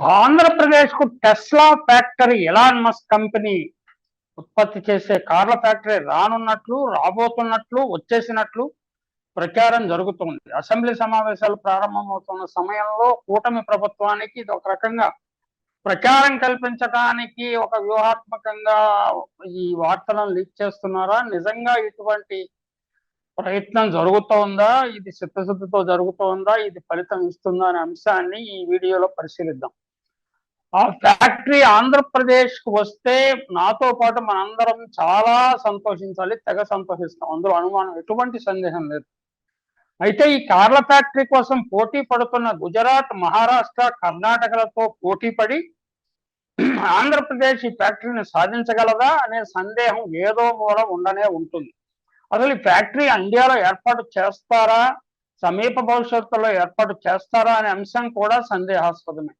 ఆంధ్రప్రదేశ్కు Tesla factory Elon Musk company ఉత్పత్తి చేసే కార్ల ఫ్యాక్టరీ రానున్నట్లు రాబోతున్నట్లు వచ్చేసినట్లు ప్రచారం జరుగుతుంది. అసెంబ్లీ సమావేశాలు ప్రారంభమవుతున్న సమయంలో కూటమి ప్రభుత్వానికి ఇది ఒక రకంగా ప్రచారం కల్పించడానికి ఒక వ్యూహాత్మకంగా ఈ వార్తలను లీక్ చేస్తున్నారా? నిజంగా ఇటువంటి ప్రయత్నం జరుగుతోందా? ఇది చిత్తశుద్ధితో జరుగుతోందా? ఇది ఫలితం ఇస్తుందా? అనే అంశాన్ని ఈ వీడియోలో పరిశీలిద్దాం. ఆ ఫ్యాక్టరీ ఆంధ్రప్రదేశ్కు వస్తే నాతో పాటు మనందరం చాలా సంతోషించాలి తెగ సంతోషిస్తాం. అందులో అనుమానం ఎటువంటి సందేహం లేదు. అయితే ఈ కార్ల ఫ్యాక్టరీ కోసం పోటీ పడుతున్న గుజరాత్ మహారాష్ట్ర కర్ణాటకలతో పోటీ పడి ఆంధ్రప్రదేశ్ ఈ ఫ్యాక్టరీని సాధించగలదా అనే సందేహం ఏదో మూల ఉండనే ఉంటుంది. అసలు ఈ ఫ్యాక్టరీ ఇండియాలో ఏర్పాటు చేస్తారా? సమీప భవిష్యత్తులో ఏర్పాటు చేస్తారా అనే అంశం కూడా సందేహాస్పదమే.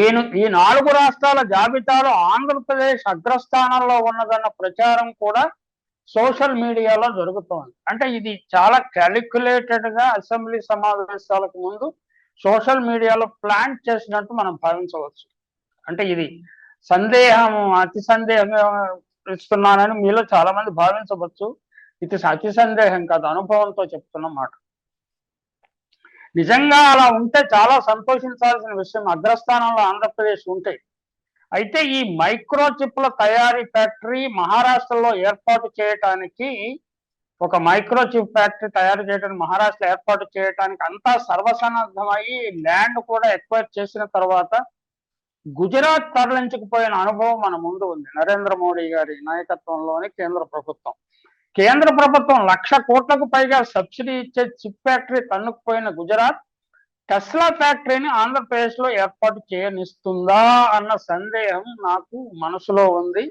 ఈ ఈ నాలుగు రాష్ట్రాల జాబితాలో ఆంధ్రప్రదేశ్ అగ్రస్థానంలో ఉన్నదన్న ప్రచారం కూడా సోషల్ మీడియాలో జరుగుతోంది. అంటే ఇది చాలా క్యాలిక్యులేటెడ్గా అసెంబ్లీ సమావేశాలకు ముందు సోషల్ మీడియాలో ప్లాన్ చేసినట్టు మనం భావించవచ్చు. అంటే ఇది సందేహం అతి సందేహం ఇస్తున్నానని మీలో చాలా మంది భావించవచ్చు. ఇది అతి సందేహం కాదు అనుభవంతో చెప్తున్న మాట. నిజంగా అలా ఉంటే చాలా సంతోషించాల్సిన విషయం అగ్రస్థానంలో ఆంధ్రప్రదేశ్ ఉంటే. అయితే ఈ మైక్రో చిప్ల తయారీ ఫ్యాక్టరీ మహారాష్ట్రలో ఏర్పాటు చేయటానికి ఒక మైక్రో చిప్ ఫ్యాక్టరీ తయారు చేయడానికి మహారాష్ట్ర ఏర్పాటు చేయడానికి అంతా సర్వసన్నద్ధమయ్యి ల్యాండ్ కూడా ఎక్వైర్ చేసిన తర్వాత గుజరాత్ తరలించకపోయిన అనుభవం మన ముందు ఉంది. నరేంద్ర మోడీ గారి నాయకత్వంలోని కేంద్ర ప్రభుత్వం. కేంద్ర ప్రభుత్వం లక్ష కోట్లకు పైగా సబ్సిడీ ఇచ్చే చిప్ ఫ్యాక్టరీ తన్నుకుపోయిన గుజరాత్ టెస్లా ఫ్యాక్టరీని ఆంధ్రప్రదేశ్లో ఏర్పాటు చేయనిస్తుందా అన్న సందేహం నాకు మనసులో ఉంది.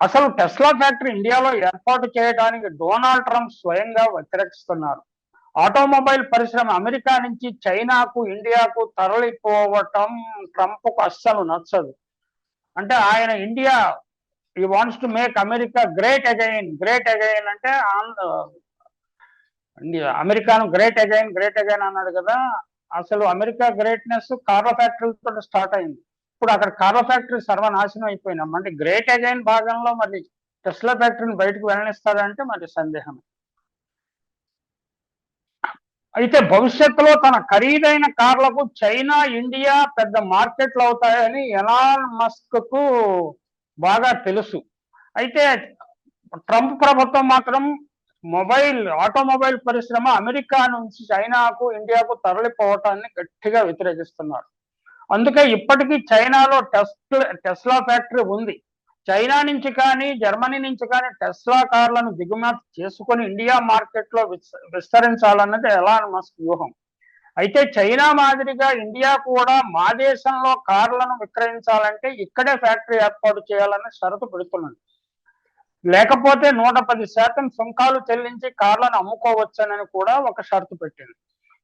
అసలు టెస్లా ఫ్యాక్టరీ ఇండియాలో ఏర్పాటు చేయడానికి డొనాల్డ్ ట్రంప్ స్వయంగా వ్యతిరేకిస్తున్నారు. ఆటోమొబైల్ పరిశ్రమ అమెరికా నుంచి చైనాకు ఇండియాకు తరలిపోవటం ట్రంప్కు అస్సలు నచ్చదు. అంటే ఆయన ఇండియా ఈ wants to make America great again great again అంటే అమెరికాను గ్రేట్ అగైన్ గ్రేట్ అగైన్ అన్నాడు కదా. అసలు అమెరికా గ్రేట్నెస్ కార్ల ఫ్యాక్టరీలతో స్టార్ట్ అయింది. ఇప్పుడు అక్కడ కార్ల ఫ్యాక్టరీ సర్వనాశనం అయిపోయినాం. అంటే గ్రేట్ అగైన్ భాగంలో మరి టెస్లా ఫ్యాక్టరీని బయటకు వెళ్ళనిస్తారంటే మరి సందేహం అయితే భవిష్యత్తులో తన ఖరీదైన కార్లకు చైనా ఇండియా పెద్ద మార్కెట్లు అవుతాయని ఎలాన్ మస్క్కు బాగా తెలుసు. అయితే ట్రంప్ ప్రభుత్వం మాత్రం మొబైల్ ఆటోమొబైల్ పరిశ్రమ అమెరికా నుంచి చైనాకు ఇండియాకు తరలిపోవటాన్ని గట్టిగా వ్యతిరేకిస్తున్నారు. అందుకే ఇప్పటికీ చైనాలో టెస్ట్ టెస్లా ఫ్యాక్టరీ ఉంది. చైనా నుంచి కానీ జర్మనీ నుంచి కానీ టెస్లా కార్లను దిగుమతి చేసుకొని ఇండియా మార్కెట్లో విస్తరించాలన్నది ఎలాన్ మస్క్ వ్యూహం. అయితే చైనా మాదిరిగా ఇండియా కూడా మా దేశంలో కార్లను విక్రయించాలంటే ఇక్కడే ఫ్యాక్టరీ ఏర్పాటు చేయాలని షరతు పెడుతున్నది. లేకపోతే నూట పది శాతం సుంకాలు చెల్లించి కార్లను అమ్ముకోవచ్చనని కూడా ఒక షరతు పెట్టింది.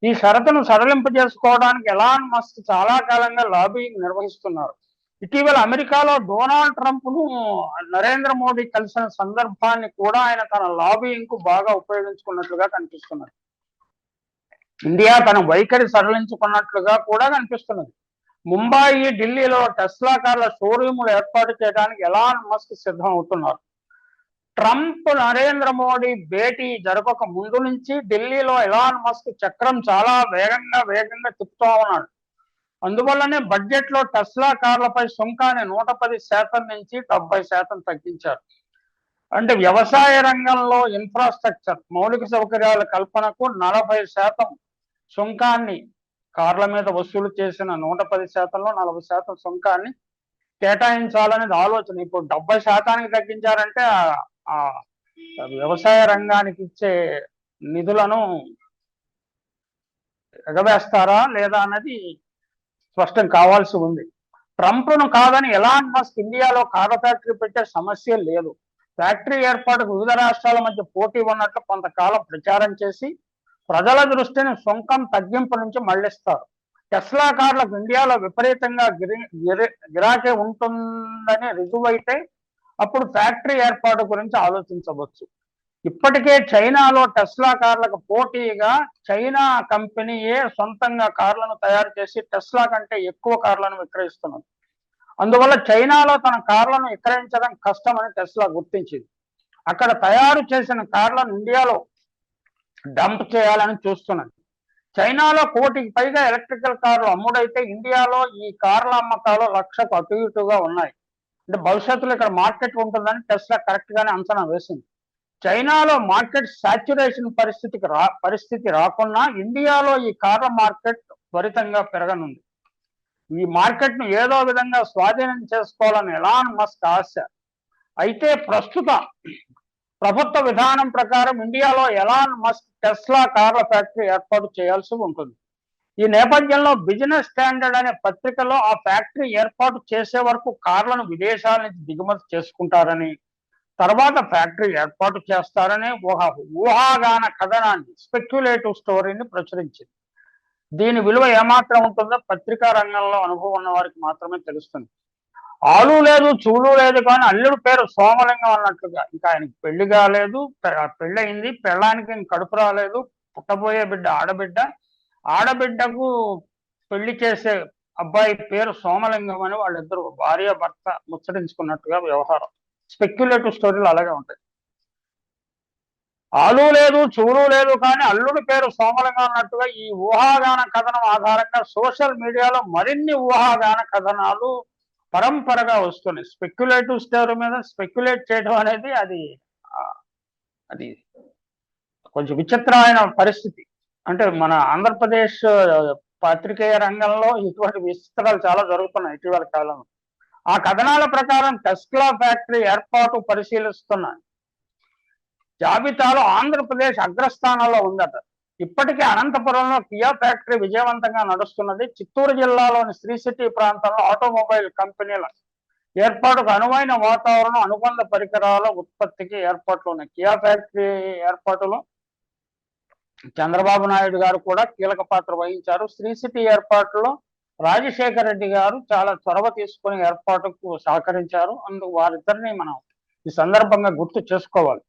ఈ షరతును సడలింపు చేసుకోవడానికి ఎలాన్ మస్క్ చాలా కాలంగా లాబింగ్ నిర్వహిస్తున్నారు. ఇటీవల అమెరికాలో డొనాల్డ్ ట్రంప్ను నరేంద్ర మోడీ కలిసిన సందర్భాన్ని కూడా ఆయన తన లాబింగ్కు బాగా ఉపయోగించుకున్నట్లుగా కనిపిస్తున్నారు ఇండియా తన వైఖరి సడలించుకున్నట్లుగా కూడా కనిపిస్తున్నది. ముంబాయి ఢిల్లీలో టెస్లా కార్ల షోరూములు ఏర్పాటు చేయడానికి ఎలాన్ మస్క్ సిద్ధం అవుతున్నారు ట్రంప్ నరేంద్ర మోడీ భేటీ జరగక ముందు నుంచి ఢిల్లీలో ఎలాన్ మస్క్ చక్రం చాలా వేగంగా వేగంగా తిప్పుతూ ఉన్నాడు. అందువల్లనే బడ్జెట్లో టెస్లా కార్లపై సుంకాన్ని నూట పది శాతం నుంచి డెబ్బై శాతం తగ్గించారు. అంటే వ్యవసాయ రంగంలో ఇన్ఫ్రాస్ట్రక్చర్ మౌలిక సౌకర్యాల కల్పనకు నలభై శాతం సుంకాన్ని కార్ల మీద వసూలు చేసిన నూట పది శాతంలో నలభై శాతం సుంకాన్ని కేటాయించాలనేది ఆలోచన. ఇప్పుడు డెబ్బై శాతానికి తగ్గించారంటే ఆ వ్యవసాయ రంగానికి ఇచ్చే నిధులను ఎగవేస్తారా లేదా అన్నది స్పష్టం కావాల్సి ఉంది. ట్రంప్ను కాదని ఎలాన్ మస్క్ ఇండియాలో కార్ల ఫ్యాక్టరీ పెట్టే సమస్య లేదు. ఫ్యాక్టరీ ఏర్పాటుకు వివిధ రాష్ట్రాల మధ్య పోటీ ఉన్నట్లు కొంతకాలం ప్రచారం చేసి ప్రజల దృష్టిని సుంకం తగ్గింపు నుంచి మళ్ళిస్తారు టెస్లా కార్లకు ఇండియాలో విపరీతంగా గిరి గిరాకీ ఉంటుందని రుజువైతే అప్పుడు ఫ్యాక్టరీ ఏర్పాటు గురించి ఆలోచించవచ్చు. ఇప్పటికే చైనాలో టెస్లా కార్లకు పోటీగా చైనా కంపెనీయే సొంతంగా కార్లను తయారు చేసి టెస్లా కంటే ఎక్కువ కార్లను విక్రయిస్తున్నది అందువల్ల చైనాలో తన కార్లను విక్రయించడం కష్టమని టెస్లా గుర్తించింది. అక్కడ తయారు చేసిన కార్లను ఇండియాలో డంప్ చేయాలని చూస్తున్నది. చైనాలో కోటికి పైగా ఎలక్ట్రికల్ కార్లు అమ్ముడైతే ఇండియాలో ఈ కార్ల అమ్మకాలు లక్షకు అటు ఇటుగా ఉన్నాయి. అంటే భవిష్యత్తులో ఇక్కడ మార్కెట్ ఉంటుందని టెస్లా కరెక్ట్ గానే అంచనా వేసింది. చైనాలో మార్కెట్ సాచ్యురేషన్ పరిస్థితికి రా పరిస్థితి రాకున్నా ఇండియాలో ఈ కార్ల మార్కెట్ త్వరితంగా పెరగనుంది. ఈ మార్కెట్ను ఏదో విధంగా స్వాధీనం చేసుకోవాలని ఎలాన్ మస్క్ ఆశ. అయితే ప్రస్తుతం ప్రభుత్వ విధానం ప్రకారం ఇండియాలో ఎలాన్ మస్క్ టెస్లా కార్ల ఫ్యాక్టరీ ఏర్పాటు చేయాల్సి ఉంటుంది. ఈ నేపథ్యంలో బిజినెస్ స్టాండర్డ్ అనే పత్రికలో ఆ ఫ్యాక్టరీ ఏర్పాటు చేసే వరకు కార్లను విదేశాల నుంచి దిగుమతి చేసుకుంటారని తర్వాత ఫ్యాక్టరీ ఏర్పాటు చేస్తారని ఒక ఊహాగాన కథనాన్ని స్పెక్యులేటివ్ స్టోరీని ప్రచురించింది. దీని విలువ ఏమాత్రం ఉంటుందో పత్రికా రంగంలో అనుభవం ఉన్న వారికి మాత్రమే తెలుస్తుంది. ఆలు లేదు చూలు లేదు కానీ అల్లుడు పేరు సోమలింగం అన్నట్లుగా ఇంకా ఆయనకి పెళ్ళి కాలేదు పె- పెళ్ళయింది పెళ్ళానికి కడుపు రాలేదు పుట్టబోయే బిడ్డ ఆడబిడ్డ. ఆడబిడ్డకు పెళ్ళి చేసే అబ్బాయి పేరు సోమలింగం అని వాళ్ళిద్దరు భార్య భర్త ముచ్చరించుకున్నట్టుగా వ్యవహారం. స్పెక్యులేటివ్ స్టోరీలు అలాగే ఉంటాయి. ఆలు లేదు చూరు లేదు కానీ అల్లుడి పేరు సోమలింగం అన్నట్టుగా ఈ ఊహాగాన కథనం ఆధారంగా సోషల్ మీడియాలో మరిన్ని ఊహాగాన కథనాలు పరంపరగా వస్తున్నాయి స్పెక్యులేటివ్ స్టోరీ మీద స్పెక్యులేట్ చేయడం అనేది అది అది కొంచెం విచిత్రమైన పరిస్థితి. అంటే మన ఆంధ్రప్రదేశ్ పత్రికేయ రంగంలో ఇటువంటి విచిత్రాలు చాలా జరుగుతున్నాయి ఇటీవల కాలంలో. ఆ కథనాల ప్రకారం టెస్లా ఫ్యాక్టరీ ఏర్పాటు పరిశీలిస్తున్నాయి జాబితాలో ఆంధ్రప్రదేశ్ అగ్రస్థానంలో ఉందట. ఇప్పటికే అనంతపురంలో కియా ఫ్యాక్టరీ విజయవంతంగా నడుస్తున్నది. చిత్తూరు జిల్లాలోని శ్రీ సిటీ ప్రాంతంలో ఆటోమొబైల్ కంపెనీల ఏర్పాటుకు అనువైన వాతావరణం అనుబంధ పరికరాల ఉత్పత్తికి ఏర్పాట్లు ఉన్నాయి. కియా ఫ్యాక్టరీ ఏర్పాటులో చంద్రబాబు నాయుడు గారు కూడా కీలక పాత్ర వహించారు. శ్రీ సిటీ ఏర్పాటులో రాజశేఖర రెడ్డి గారు చాలా చొరవ తీసుకుని ఏర్పాటుకు సహకరించారు. అందుకు వారిద్దరిని మనం ఈ సందర్భంగా గుర్తు చేసుకోవాలి.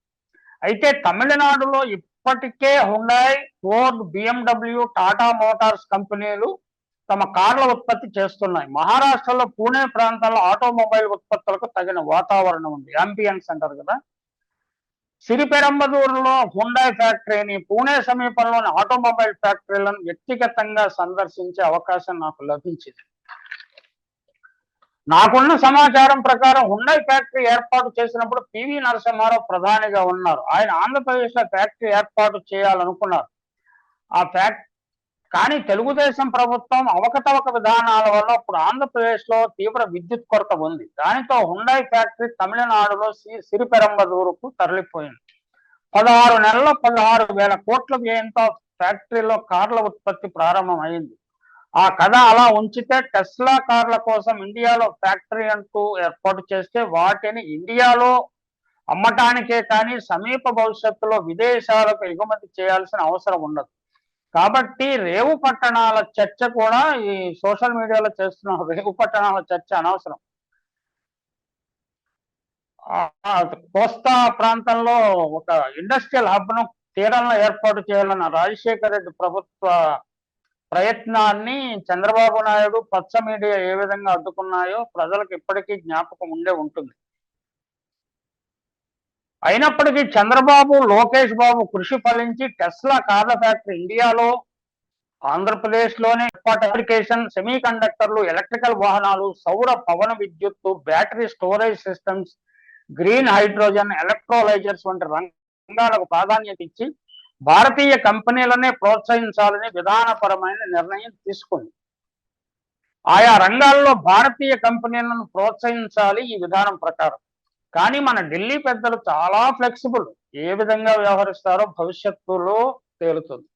అయితే తమిళనాడులో ఇప్పటికే Hyundai Ford BMW Tata motors కంపెనీలు తమ కార్ల ఉత్పత్తి చేస్తున్నాయి. మహారాష్ట్రలో పూణే ప్రాంతంలో ఆటోమొబైల్ ఉత్పత్తులకు తగిన వాతావరణం ఉంది. అంబియన్స్ అంటారు కదా. సిరిపెరంబదూరులో హుండాయ్ ఫ్యాక్టరీని పూణే సమీపంలోని ఆటోమొబైల్ ఫ్యాక్టరీలను వ్యక్తిగతంగా సందర్శించే అవకాశం నాకు లభించింది. నాకున్న సమాచారం ప్రకారం హుండై ఫ్యాక్టరీ ఏర్పాటు చేసినప్పుడు పివి నరసింహారావు ప్రధానిగా ఉన్నారు. ఆయన ఆంధ్రప్రదేశ్లో ఫ్యాక్టరీ ఏర్పాటు చేయాలనుకున్నారు. ఆ ఫ్యాక్ట్ కానీ తెలుగుదేశం ప్రభుత్వం అవకతవక విధానాల వల్ల ఇప్పుడు ఆంధ్రప్రదేశ్లో తీవ్ర విద్యుత్ కొరత ఉంది. దానితో హుండై ఫ్యాక్టరీ తమిళనాడులో సి- సిరిపెరంబదూరుకు తరలిపోయింది. పదహారు నెలల పదహారు వేల కోట్ల వ్యయంతో ఫ్యాక్టరీలో కార్ల ఉత్పత్తి ప్రారంభమైంది. ఆ కథ అలా ఉంచితే టెస్లా కార్ల కోసం ఇండియాలో ఫ్యాక్టరీ అంటూ ఏర్పాటు చేస్తే వాటిని ఇండియాలో అమ్మటానికే కానీ సమీప భవిష్యత్తులో విదేశాలకు ఎగుమతి చేయాల్సిన అవసరం ఉండదు. కాబట్టి రేవు పట్టణాల చర్చ కూడా ఈ సోషల్ మీడియాలో చేస్తున్న రేవు పట్టణాల చర్చ అనవసరం. కోస్తా ప్రాంతంలో ఒక ఇండస్ట్రియల్ హబ్ను తీరంలో ఏర్పాటు చేయాలన్న రాజశేఖర రెడ్డి ప్రభుత్వ ప్రయత్నాన్ని చంద్రబాబు నాయుడు పచ్చ మీడియా ఏ విధంగా అడ్డుకున్నాయో ప్రజలకు ఇప్పటికీ జ్ఞాపకం ఉండే ఉంటుంది. అయినప్పటికీ చంద్రబాబు లోకేష్ బాబు కృషి ఫలించి టెస్లా కార్ల ఫ్యాక్టరీ ఇండియాలో ఆంధ్రప్రదేశ్లోనే అప్లికేషన్ సెమీ కండక్టర్లు ఎలక్ట్రికల్ వాహనాలు సౌర పవన విద్యుత్తు battery storage systems green hydrogen electrolysers వంటి రంగాలకు ప్రాధాన్యత ఇచ్చి భారతీయ కంపెనీలనే ప్రోత్సహించాలని విధానపరమైన నిర్ణయం తీసుకుంది. ఆయా రంగాల్లో భారతీయ కంపెనీలను ప్రోత్సహించాలి ఈ విధానం ప్రకారం. కానీ మన ఢిల్లీ పెద్దలు చాలా ఫ్లెక్సిబుల్. ఏ విధంగా వ్యవహరిస్తారో భవిష్యత్తులో తేలుతుంది.